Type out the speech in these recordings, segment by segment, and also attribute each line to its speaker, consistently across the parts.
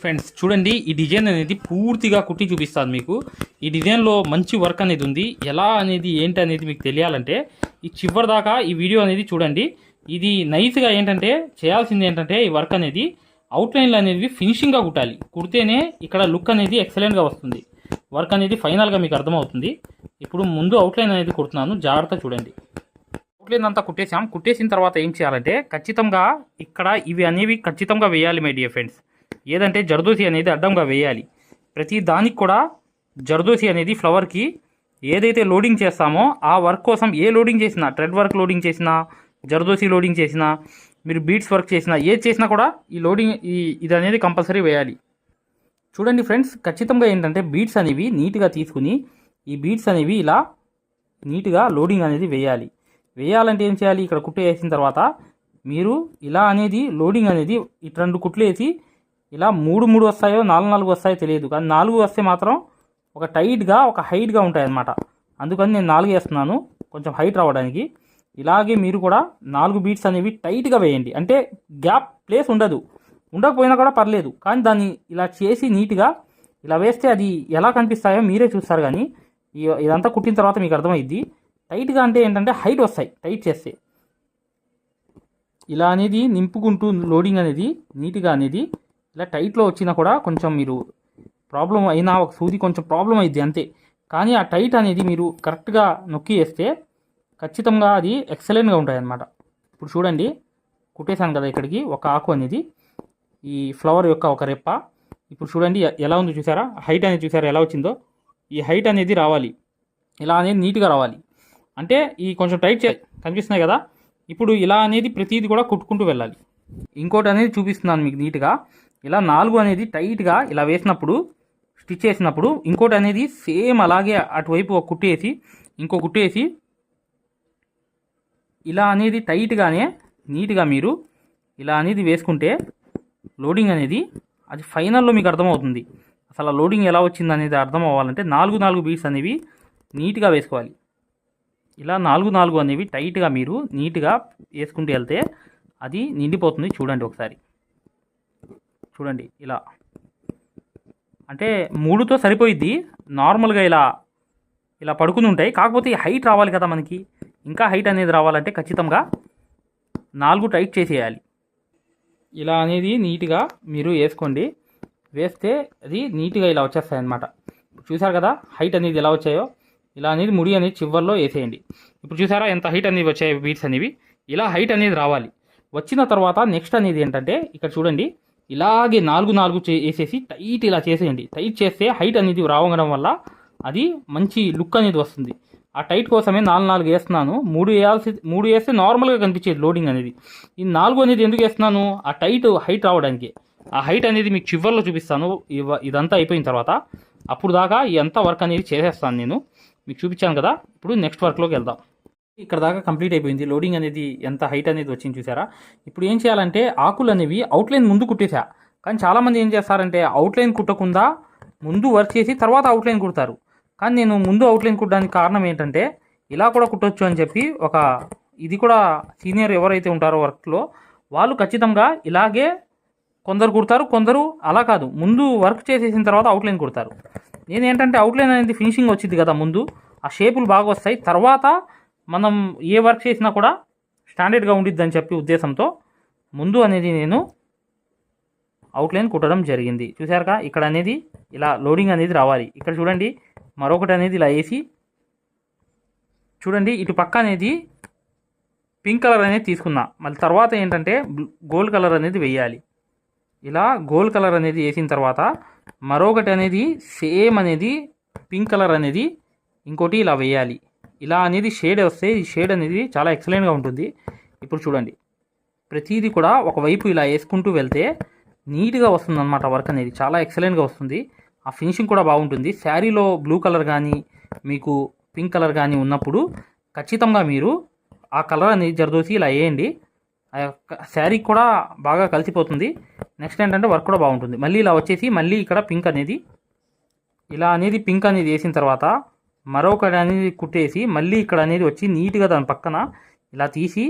Speaker 1: Friends చూడండి ఈ design అనేది పూర్తిగా కుట్టి చూపిస్తాను మీకు. ఈ డిజైన్లో మంచి వర్క్ అనేది ఉంది. ఎలా అనేది ఏంటి అనేది మీకు తెలియాలంటే ఈ చివరి దాకా ఈ వీడియో అనేది చూడండి. ఇది నైస్గా ఏంటంటే చేయాల్సింది ఏంటంటే ఈ వర్క్ అనేది అవుట్లైన్లు అనేది ఫినిషింగ్గా కుట్టాలి. కుడితేనే ఇక్కడ లుక్ అనేది ఎక్సలెంట్గా వస్తుంది. వర్క్ అనేది ఫైనల్గా మీకు అర్థమవుతుంది. ఇప్పుడు ముందు అవుట్లైన్ అనేది కుడుతున్నాను. జాగ్రత్త చూడండి. అవుట్లైన్ అంతా కుట్టేసాం కుట్టేసిన తర్వాత ఏం చేయాలంటే ఖచ్చితంగా ఇక్కడ ఇవి అనేవి ఖచ్చితంగా వేయాలి మై డియర్ ఫ్రెండ్స్ ఏదంటే జర్దోసి అనేది అడ్డంగా వేయాలి. ప్రతి దానికి కూడా జర్దోసి అనేది ఫ్లవర్కి ఏదైతే లోడింగ్ చేస్తామో ఆ వర్క్ కోసం ఏ లోడింగ్ చేసినా ట్రెడ్ వర్క్ లోడింగ్ చేసినా జర్దోసి లోడింగ్ చేసినా మీరు బీట్స్ వర్క్ చేసినా ఏది చేసినా కూడా ఈ లోడింగ్ ఈ ఇది అనేది కంపల్సరీ వేయాలి. చూడండి ఫ్రెండ్స్ ఖచ్చితంగా ఏంటంటే బీట్స్ అనేవి నీట్గా తీసుకుని ఈ బీట్స్ అనేవి ఇలా నీట్గా లోడింగ్ అనేది వేయాలి. వేయాలంటే ఏం చేయాలి? ఇక్కడ కుట్టు వేసిన తర్వాత మీరు ఇలా అనేది లోడింగ్ అనేది ఇటు రెండు కుట్లు వేసి ఇలా మూడు మూడు వస్తాయో నాలుగు నాలుగు వస్తాయో తెలియదు. కానీ నాలుగు వస్తే మాత్రం ఒక టైట్గా ఒక హైట్గా ఉంటాయి అన్నమాట అందుకని నేను నాలుగు వేస్తున్నాను. కొంచెం హైట్ రావడానికి. ఇలాగే మీరు కూడా నాలుగు బీట్స్ అనేవి టైట్గా వేయండి. అంటే గ్యాప్ ప్లేస్ ఉండదు. ఉండకపోయినా కూడా పర్లేదు. కానీ దాన్ని ఇలా చేసి నీట్గా ఇలా వేస్తే అది ఎలా కనిపిస్తాయో మీరే చూస్తారు కానీ ఇదంతా కుట్టిన తర్వాత మీకు అర్థమైద్ది. టైట్గా అంటే ఏంటంటే హైట్ వస్తాయి. టైట్ చేస్తే. ఇలా అనేది నింపుకుంటూ లోడింగ్ అనేది నీట్గా అనేది ఇలా టైట్లో వచ్చినా కూడా కొంచెం మీరు ప్రాబ్లం అయినా ఒక సూది కొంచెం ప్రాబ్లం అయింది అంతే. కానీ ఆ టైట్ అనేది మీరు కరెక్ట్గా నొక్కి వేస్తే ఖచ్చితంగా అది ఎక్సలెంట్గా ఉంటాయి అన్నమాట ఇప్పుడు చూడండి కుట్టేశాను కదా ఇక్కడికి ఒక ఆకు అనేది. ఈ ఫ్లవర్ యొక్క ఒక రెప్ప. ఇప్పుడు చూడండి ఎలా ఉందో చూసారా? హైట్ అనేది చూసారా ఎలా వచ్చిందో? ఈ హైట్ అనేది రావాలి. ఇలా అనేది నీట్గా రావాలి. అంటే ఈ కొంచెం టైట్ చే కనిపిస్తున్నాయి కదా? ఇప్పుడు ఇలా అనేది ప్రతిదీ కూడా కుట్టుకుంటూ వెళ్ళాలి. ఇంకోటి అనేది చూపిస్తున్నాను మీకు నీట్గా. ఇలా నాలుగు అనేది టైట్గా ఇలా వేసినప్పుడు స్టిచ్ చేసినప్పుడు ఇంకోటి అనేది సేమ్ అలాగే అటువైపు ఒక కుట్టేసి ఇంకో కుట్టేసి ఇలా అనేది టైట్గానే నీట్గా మీరు ఇలా అనేది వేసుకుంటే లోడింగ్ అనేది అది ఫైనల్లో మీకు అర్థమవుతుంది. అసలు ఆ లోడింగ్ ఎలా వచ్చింది అనేది అర్థం అవ్వాలంటే నాలుగు నాలుగు బీట్స్ అనేవి నీట్గా వేసుకోవాలి. ఇలా నాలుగు నాలుగు అనేవి టైట్గా మీరు నీట్గా వేసుకుంటూ వెళ్తే అది నిండిపోతుంది చూడండి ఒకసారి. చూడండి ఇలా. అంటే మూడుతో సరిపోయిద్ది. నార్మల్గా ఇలా ఇలా పడుకుని ఉంటాయి కాకపోతే హైట్ రావాలి కదా మనకి. ఇంకా హైట్ అనేది రావాలంటే ఖచ్చితంగా నాలుగు టైట్ చేసేయాలి. ఇలా అనేది నీట్గా మీరు వేసుకోండి. వేస్తే అది నీట్గా ఇలా వచ్చేస్తాయి అన్నమాట చూసారు కదా హైట్ అనేది ఎలా వచ్చాయో. ఇలా అనేది ముడి అనేది చివర్లో వేసేయండి. ఇప్పుడు చూసారా ఎంత హైట్ అనేది వచ్చాయి బీట్స్ అనేవి. ఇలా హైట్ అనేది రావాలి. వచ్చిన తర్వాత నెక్స్ట్ అనేది ఏంటంటే ఇక్కడ చూడండి. ఇలాగే నాలుగు నాలుగు వేసేసి టైట్ ఇలా చేసేయండి. టైట్ చేస్తే హైట్ అనేది రావడం వల్ల అది మంచి లుక్ అనేది వస్తుంది. ఆ టైట్ కోసమే నాలుగు నాలుగు వేస్తున్నాను. మూడు వేయాల్సి మూడు వేస్తే నార్మల్గా కనిపించేది లోడింగ్ అనేది. ఈ నాలుగు అనేది ఎందుకు వేస్తున్నాను? ఆ టైట్ హైట్ రావడానికి. ఆ హైట్ అనేది మీకు చివర్లో చూపిస్తాను. ఇదంతా అయిపోయిన తర్వాత అప్పుడు దాకా ఈ అంతా వర్క్ అనేది చేసేస్తాను నేను. మీకు చూపించాను కదా? ఇప్పుడు నెక్స్ట్ వర్క్లోకి వెళ్దాం. ఇక్కడ దాకా కంప్లీట్ అయిపోయింది. లోడింగ్ అనేది ఎంత హైట్ అనేది వచ్చింది చూసారా? ఇప్పుడు ఏం చేయాలంటే ఆకులు అనేవి అవుట్లైన్ ముందు కుట్టేసా. కానీ చాలామంది ఏం చేస్తారంటే అవుట్లైన్ కుట్టకుండా ముందు వర్క్ చేసి తర్వాత అవుట్లైన్ కుడతారు. కానీ నేను ముందు అవుట్లైన్ కుట్టడానికి కారణం ఏంటంటే ఇలా కూడా కుట్టొచ్చు అని చెప్పి ఒక ఇది కూడా సీనియర్ ఎవరైతే ఉంటారో వర్క్లో వాళ్ళు ఖచ్చితంగా ఇలాగే కొందరు కుడతారు కొందరు అలా కాదు. ముందు వర్క్ చేసేసిన తర్వాత అవుట్లైన్ కుడతారు. నేను ఏంటంటే అవుట్లైన్ అనేది ఫినిషింగ్ వచ్చింది కదా ముందు. ఆ షేపులు బాగా వస్తాయి. తర్వాత మనం ఏ వర్క్ చేసినా కూడా స్టాండర్డ్గా ఉండిద్ది అని చెప్పి ఉద్దేశంతో ముందు అనేది నేను అవుట్లైన్ కుట్టడం జరిగింది. చూసారుగా ఇక్కడ అనేది ఇలా లోడింగ్ అనేది రావాలి. ఇక్కడ చూడండి మరొకటి అనేది ఇలా వేసి చూడండి ఇటు పక్క అనేది పింక్ కలర్ అనేది తీసుకున్నా. మళ్ళీ తర్వాత ఏంటంటే గోల్డ్ కలర్ అనేది వేయాలి. ఇలా గోల్డ్ కలర్ అనేది వేసిన తర్వాత మరొకటి అనేది సేమ్ అనేది పింక్ కలర్ అనేది ఇంకోటి ఇలా వేయాలి. ఇలా అనేది షేడ్ వస్తే ఈ షేడ్ అనేది చాలా ఎక్సలెంట్గా ఉంటుంది. ఇప్పుడు చూడండి. ప్రతిదీ కూడా ఒకవైపు ఇలా వేసుకుంటూ వెళ్తే నీట్గా వస్తుంది అనమాట వర్క్ అనేది. చాలా ఎక్సలెంట్గా వస్తుంది. ఆ ఫినిషింగ్ కూడా బాగుంటుంది. శారీలో బ్లూ కలర్ కానీ మీకు పింక్ కలర్ కానీ ఉన్నప్పుడు ఖచ్చితంగా మీరు ఆ కలర్ అనేది జరదోసి ఇలా వేయండి. ఆ యొక్క శారీ కూడా బాగా కలిసిపోతుంది. నెక్స్ట్ ఏంటంటే వర్క్ కూడా బాగుంటుంది. మళ్ళీ ఇలా వచ్చేసి మళ్ళీ ఇక్కడ పింక్ అనేది ఇలా అనేది పింక్ అనేది వేసిన తర్వాత మరొకటి అనేది కుట్టేసి మళ్ళీ ఇక్కడ అనేది వచ్చి నీట్గా దాని పక్కన ఇలా తీసి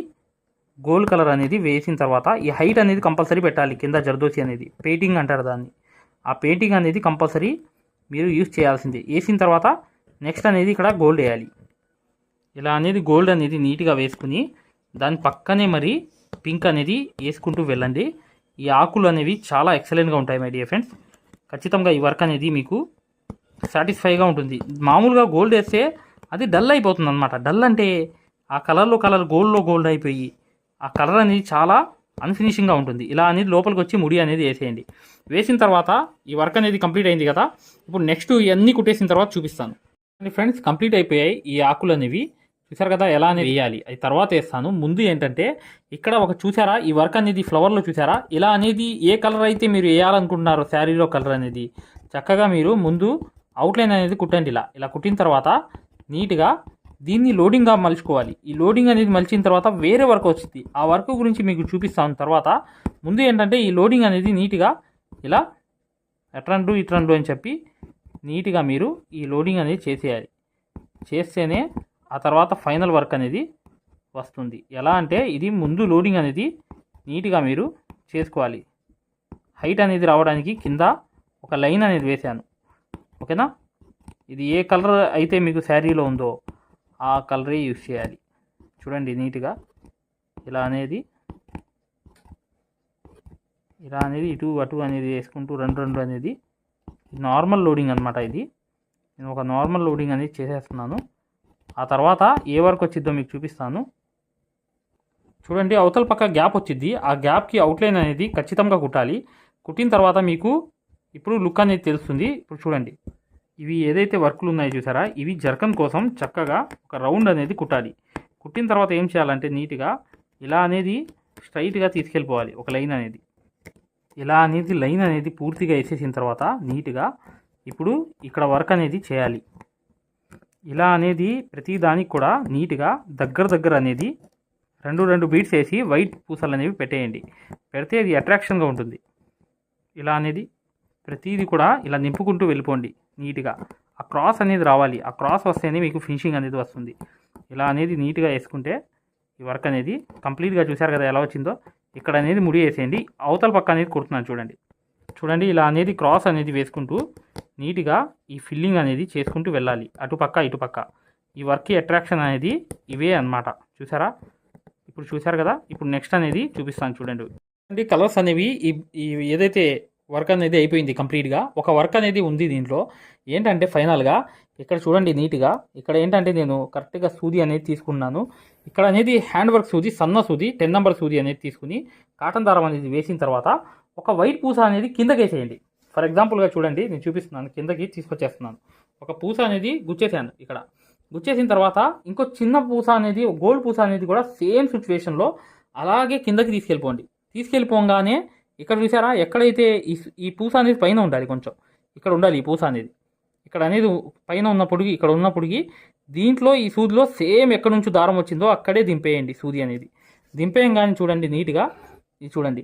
Speaker 1: గోల్డ్ కలర్ అనేది వేసిన తర్వాత ఈ హైట్ అనేది కంపల్సరీ పెట్టాలి కింద జర్దోసి అనేది. పెయింటింగ్ అంటారు దాన్ని. ఆ పెయింటింగ్ అనేది కంపల్సరీ మీరు యూస్ చేయాల్సిందే. వేసిన తర్వాత నెక్స్ట్ అనేది ఇక్కడ గోల్డ్ వేయాలి. ఇలా అనేది గోల్డ్ అనేది నీట్గా వేసుకుని దాని పక్కనే మరి పింక్ అనేది వేసుకుంటూ వెళ్ళండి. ఈ ఆకులు అనేవి చాలా ఎక్సలెంట్గా ఉంటాయి మై డియర్ ఫ్రెండ్స్. ఖచ్చితంగా ఈ వర్క్ అనేది మీకు సాటిస్ఫైగా ఉంటుంది. మామూలుగా గోల్డ్ వేస్తే అది డల్ అయిపోతుంది అనమాట డల్ అంటే ఆ కలర్లో కలర్ గోల్డ్లో గోల్డ్ అయిపోయి ఆ కలర్ అనేది చాలా అన్ఫినిషింగ్గా ఉంటుంది. ఇలా అనేది లోపలికి వచ్చి ముడి అనేది వేసేయండి. వేసిన తర్వాత ఈ వర్క్ అనేది కంప్లీట్ అయింది కదా ఇప్పుడు నెక్స్ట్ ఇవన్నీ కుట్టేసిన తర్వాత చూపిస్తాను. ఫ్రెండ్స్ కంప్లీట్ అయిపోయాయి ఈ ఆకులు అనేవి. చూసారు కదా ఎలా అనేది వేయాలి. అది తర్వాత వేస్తాను. ముందు ఏంటంటే ఇక్కడ ఒక చూసారా? ఈ వర్క్ అనేది ఫ్లవర్లో చూసారా? ఇలా అనేది ఏ కలర్ అయితే మీరు వేయాలనుకుంటున్నారో శారీలో కలర్ అనేది చక్కగా మీరు ముందు అవుట్లైన్ అనేది కుట్టండి ఇలా. ఇలా కుట్టిన తర్వాత నీట్గా దీన్ని లోడింగ్గా మలుచుకోవాలి. ఈ లోడింగ్ అనేది మలిచిన తర్వాత వేరే వర్క్ వచ్చింది. ఆ వర్క్ గురించి మీకు చూపిస్తాను. తర్వాత ముందు ఏంటంటే ఈ లోడింగ్ అనేది నీట్గా ఇలా ఎట్రండు ఇట్రండు అని చెప్పి నీట్గా మీరు ఈ లోడింగ్ అనేది చేసేయాలి. చేస్తేనే ఆ తర్వాత ఫైనల్ వర్క్ అనేది వస్తుంది. ఎలా అంటే ఇది ముందు లోడింగ్ అనేది నీట్గా మీరు చేసుకోవాలి. హైట్ అనేది రావడానికి కింద ఒక లైన్ అనేది వేశాను. ఓకేనా? ఇది ఏ కలర్ అయితే మీకు శారీలో ఉందో ఆ కలరే యూస్ చేయాలి. చూడండి నీట్గా. ఇలా అనేది ఇలా అనేది ఇటు అటు అనేది వేసుకుంటూ రెండు రెండు అనేది నార్మల్ లోడింగ్ అనమాట ఇది. నేను ఒక నార్మల్ లోడింగ్ అనేది చేసేస్తున్నాను. ఆ తర్వాత ఏ వరకు వచ్చిద్దో మీకు చూపిస్తాను. చూడండి అవతల పక్క గ్యాప్ వచ్చింది ఆ గ్యాప్కి అవుట్లైన్ అనేది ఖచ్చితంగా కుట్టాలి. కుట్టిన తర్వాత మీకు ఇప్పుడు లుక్ అనేది తెలుస్తుంది. ఇప్పుడు చూడండి. ఇవి ఏదైతే వర్క్లు ఉన్నాయో చూసారా? ఇవి జర్కన్ కోసం చక్కగా ఒక రౌండ్ అనేది కుట్టాలి. కుట్టిన తర్వాత ఏం చేయాలంటే నీట్గా ఇలా అనేది స్ట్రైట్గా తీసుకెళ్ళిపోవాలి. ఒక లైన్ అనేది. ఇలా అనేది లైన్ అనేది పూర్తిగా వేసేసిన తర్వాత నీట్గా ఇప్పుడు ఇక్కడ వర్క్ అనేది చేయాలి. ఇలా అనేది ప్రతిదానికి కూడా నీట్గా దగ్గర దగ్గర అనేది రెండు రెండు బీట్స్ వేసి వైట్ పూసలు అనేవి పెట్టేయండి. పెడితే అది అట్రాక్షన్గా ఉంటుంది. ఇలా అనేది ప్రతిదీ కూడా ఇలా నింపుకుంటూ వెళ్ళిపోండి నీట్గా. ఆ క్రాస్ అనేది రావాలి. ఆ క్రాస్ వస్తేనే మీకు ఫినిషింగ్ అనేది వస్తుంది. ఇలా అనేది నీట్గా వేసుకుంటే ఈ వర్క్ అనేది కంప్లీట్గా చూశారు కదా ఎలా వచ్చిందో? ఇక్కడ అనేది ముడి వేసేయండి. అవతల పక్క అనేది కుడుతున్నాను చూడండి. చూడండి ఇలా అనేది క్రాస్ అనేది వేసుకుంటూ నీట్గా ఈ ఫిల్లింగ్ అనేది చేసుకుంటూ వెళ్ళాలి. అటుపక్క ఇటుపక్క ఈ వర్క్ అట్రాక్షన్ అనేది ఇవే అన్నమాట. చూసారా ఇప్పుడు చూసారు కదా? ఇప్పుడు నెక్స్ట్ అనేది చూపిస్తాను చూడండి. అంటే కలర్స్ అనేవి ఈ ఏదైతే వర్క్ అనేది అయిపోయింది కంప్లీట్గా. ఒక వర్క్ అనేది ఉంది దీంట్లో. ఏంటంటే ఫైనల్గా ఇక్కడ చూడండి నీట్గా. ఇక్కడ ఏంటంటే నేను కరెక్ట్గా సూది అనేది తీసుకున్నాను. ఇక్కడ అనేది హ్యాండ్ వర్క్ సూది సన్న సూది టెన్ నెంబర్ సూది అనేది తీసుకుని కాటన్ దారం అనేది వేసిన తర్వాత ఒక వైట్ పూస అనేది కిందకి వేసేయండి. ఫర్ ఎగ్జాంపుల్గా చూడండి నేను చూపిస్తున్నాను కిందకి తీసుకొచ్చేస్తున్నాను. ఒక పూస అనేది గుచ్చేసాను ఇక్కడ. గుచ్చేసిన తర్వాత ఇంకో చిన్న పూస అనేది గోల్డ్ పూస అనేది కూడా సేమ్ సిచ్యువేషన్లో అలాగే కిందకి తీసుకెళ్ళిపోండి. తీసుకెళ్ళిపోగానే ఇక్కడ చూసారా ఎక్కడైతే ఈ ఈ పూస అనేది పైన ఉండాలి కొంచెం. ఇక్కడ ఉండాలి ఈ పూస అనేది. ఇక్కడ అనేది పైన ఉన్న పొడిగి ఇక్కడ ఉన్న పొడిగి. దీంట్లో ఈ సూదిలో సేమ్ ఎక్కడి నుంచి దారం వచ్చిందో అక్కడే దింపేయండి సూది అనేది. దింపేయంగానే చూడండి నీట్గా. ఇది చూడండి.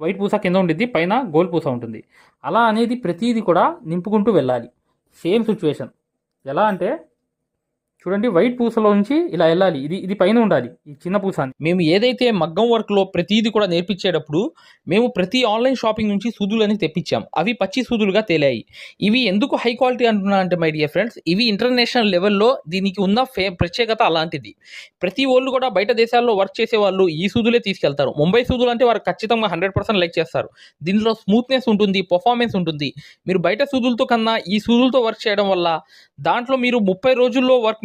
Speaker 1: వైట్ పూస కింద ఉండిద్ది పైన గోల్ పూస ఉంటుంది. అలా అనేది ప్రతిదీ కూడా నింపుకుంటూ వెళ్ళాలి. Same situation. ఎలా అంటే చూడండి వైట్ పూసలో నుంచి ఇలా వెళ్ళాలి. ఇది ఇది పైన ఉండాలి ఈ చిన్న పూస అని.
Speaker 2: మేము ఏదైతే మగ్గం వర్క్లో ప్రతిదీ కూడా నేర్పించేటప్పుడు మేము ప్రతి ఆన్లైన్ షాపింగ్ నుంచి సూదులని తెప్పించాం. అవి పచ్చి సూదులుగా తేలాయి. ఇవి ఎందుకు హై క్వాలిటీ అంటున్నా అంటే మై డియర్ ఫ్రెండ్స్ ఇవి ఇంటర్నేషనల్ లెవెల్లో దీనికి ఉన్న ఫే ప్రత్యేకత అలాంటిది. ప్రతి వాళ్ళు కూడా బయట దేశాల్లో వర్క్ చేసే వాళ్ళు ఈ సూదులే తీసుకెళ్తారు. ముంబై సూదులు అంటే వారు ఖచ్చితంగా హండ్రెడ్ పర్సెంట్ లైక్ చేస్తారు. దీనిలో స్మూత్నెస్ ఉంటుంది పర్ఫార్మెన్స్ ఉంటుంది. మీరు బయట సూదులతో కన్నా ఈ సూదులతో వర్క్ చేయడం వల్ల దాంట్లో మీరు ముప్పై రోజుల్లో వర్క్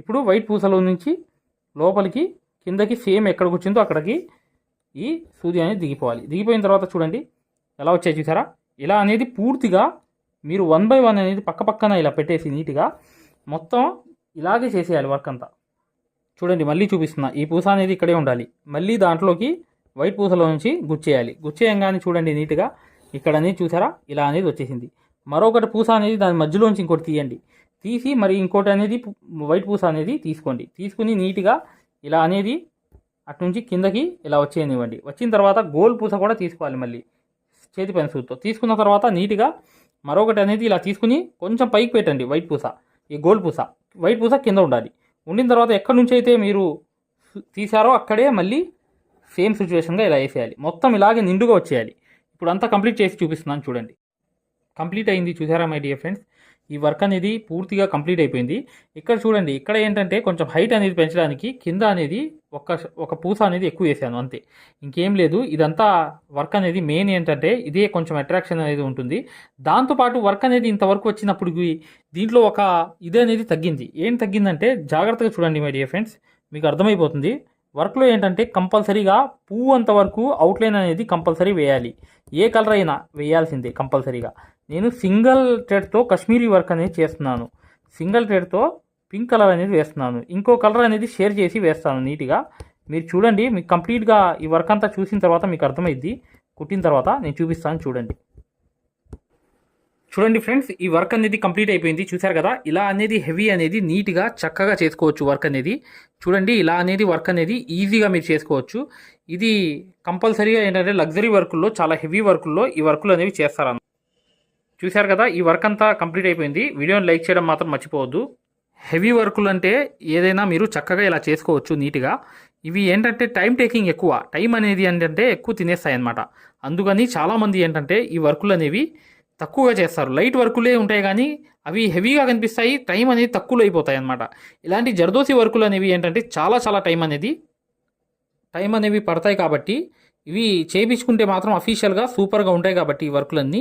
Speaker 1: ఇప్పుడు వైట్ పూసలో నుంచి లోపలికి కిందకి సేమ్ ఎక్కడికి వచ్చిందో అక్కడికి ఈ సూది అనేది దిగిపోవాలి. దిగిపోయిన తర్వాత చూడండి ఎలా వచ్చాయి చూసారా? ఇలా అనేది పూర్తిగా మీరు వన్ బై వన్ అనేది పక్క పక్కన ఇలా పెట్టేసి నీట్గా మొత్తం ఇలాగే చేసేయాలి వర్క్ అంతా. చూడండి మళ్ళీ చూపిస్తున్నా. ఈ పూస అనేది ఇక్కడే ఉండాలి. మళ్ళీ దాంట్లోకి వైట్ పూసలో నుంచి గుచ్చేయాలి. గుచ్చేయంగానే చూడండి నీట్గా ఇక్కడ అనేది చూసారా? ఇలా అనేది వచ్చేసింది. మరొకటి పూస అనేది దాని మధ్యలోంచి ఇంకోటి తీయండి. తీసి మరి ఇంకోటి అనేది వైట్ పూస అనేది తీసుకోండి. తీసుకుని నీట్గా ఇలా అనేది అటు నుంచి కిందకి ఇలా వచ్చేయనివ్వండి. వచ్చిన తర్వాత గోల్ పూస కూడా తీసుకోవాలి మళ్ళీ. చేతి పెన్సిల్తో. తీసుకున్న తర్వాత నీట్గా మరొకటి అనేది ఇలా తీసుకుని కొంచెం పైకి పెట్టండి వైట్ పూస. ఈ గోల్ పూస. వైట్ పూస కింద ఉండాలి. ఉండిన తర్వాత ఎక్కడి నుంచి అయితే మీరు తీసారో అక్కడే మళ్ళీ సేమ్ సిచ్యువేషన్గా ఇలా వేసేయాలి. మొత్తం ఇలాగే నిండుగా వచ్చేయాలి. ఇప్పుడు అంతా కంప్లీట్ చేసి చూపిస్తున్నాను చూడండి. కంప్లీట్ అయింది. చూసారా మై డియర్ ఫ్రెండ్స్? ఈ వర్క్ అనేది పూర్తిగా కంప్లీట్ అయిపోయింది. ఇక్కడ చూడండి ఇక్కడ ఏంటంటే కొంచెం హైట్ అనేది పెంచడానికి కింద అనేది ఒక ఒక పూస అనేది ఎక్కువ వేసాను అంతే. ఇంకేం లేదు ఇదంతా వర్క్ అనేది మెయిన్ ఏంటంటే ఇదే కొంచెం అట్రాక్షన్ అనేది ఉంటుంది. దాంతోపాటు వర్క్ అనేది ఇంతవరకు వచ్చినప్పుడు దీంట్లో ఒక ఇది అనేది తగ్గింది. ఏం తగ్గిందంటే జాగ్రత్తగా చూడండి మై డియర్ ఫ్రెండ్స్ మీకు అర్థమైపోతుంది. వర్క్లో ఏంటంటే కంపల్సరీగా పువ్వు అంతవరకు అవుట్లైన్ అనేది కంపల్సరీ వేయాలి. ఏ కలర్ అయినా వేయాల్సిందే కంపల్సరీగా. నేను సింగిల్ థ్రెడ్తో కాశ్మీరీ వర్క్ అనేది చేస్తున్నాను. సింగిల్ థ్రెడ్తో పింక్ కలర్ అనేది వేస్తున్నాను. ఇంకో కలర్ అనేది షేర్ చేసి వేస్తాను నీట్గా. మీరు చూడండి మీకు కంప్లీట్గా ఈ వర్క్ అంతా చూసిన తర్వాత మీకు అర్థమైద్ది. కుట్టిన తర్వాత నేను చూపిస్తాను చూడండి. చూడండి ఫ్రెండ్స్ ఈ వర్క్ అనేది కంప్లీట్ అయిపోయింది. చూసారు కదా ఇలా అనేది హెవీ అనేది నీట్గా చక్కగా చేసుకోవచ్చు వర్క్ అనేది. చూడండి ఇలా అనేది వర్క్ అనేది ఈజీగా మీరు చేసుకోవచ్చు. ఇది కంపల్సరీగా ఏంటంటే లగ్జరీ వర్కుల్లో చాలా హెవీ వర్కుల్లో ఈ వర్కులు అనేవి చేస్తారన్న చూశారు కదా ఈ వర్క్ అంతా కంప్లీట్ అయిపోయింది. వీడియోని లైక్ చేయడం మాత్రం మర్చిపోవద్దు. హెవీ వర్కులు అంటే ఏదైనా మీరు చక్కగా ఇలా చేసుకోవచ్చు నీట్గా. ఇవి ఏంటంటే టైం టేకింగ్ ఎక్కువ. టైం అనేది ఏంటంటే ఎక్కువ తినేస్తాయి అన్నమాట అందుకని చాలామంది ఏంటంటే ఈ వర్కులు అనేవి తక్కువగా చేస్తారు. లైట్ వర్కులే ఉంటాయి కానీ అవి హెవీగా కనిపిస్తాయి. టైం అనేది తక్కువలో అయిపోతాయి అన్నమాట ఇలాంటి జర్దోసి వర్కులు అనేవి ఏంటంటే చాలా చాలా టైం అనేది టైం అనేవి పడతాయి కాబట్టి ఇవి చేయించుకుంటే మాత్రం అఫీషియల్గా సూపర్గా ఉంటాయి కాబట్టి ఈ వర్కులన్నీ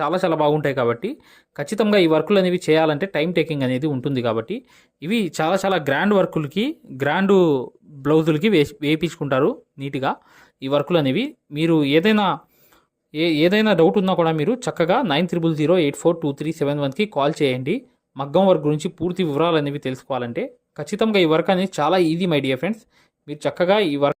Speaker 1: చాలా చాలా బాగుంటాయి కాబట్టి ఖచ్చితంగా ఈ వర్కులు అనేవి చేయాలంటే టైం టేకింగ్ అనేది ఉంటుంది కాబట్టి ఇవి చాలా చాలా గ్రాండ్ వర్కులకి గ్రాండ్ బ్లౌజులకి వేసి వేయించుకుంటారు నీట్గా. ఈ వర్కులు అనేవి మీరు ఏదైనా ఏ ఏదైనా డౌట్ ఉన్నా కూడా మీరు చక్కగా nine triple zero eight four two three seven వన్కి కాల్ చేయండి. మగ్గం వర్క్ గురించి పూర్తి వివరాలు అనేవి తెలుసుకోవాలంటే ఖచ్చితంగా ఈ వర్క్ అనేది చాలా ఈజీ మై డియర్ ఫ్రెండ్స్. మీరు చక్కగా ఈ వర్క్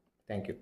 Speaker 3: థ్యాంక్ యూ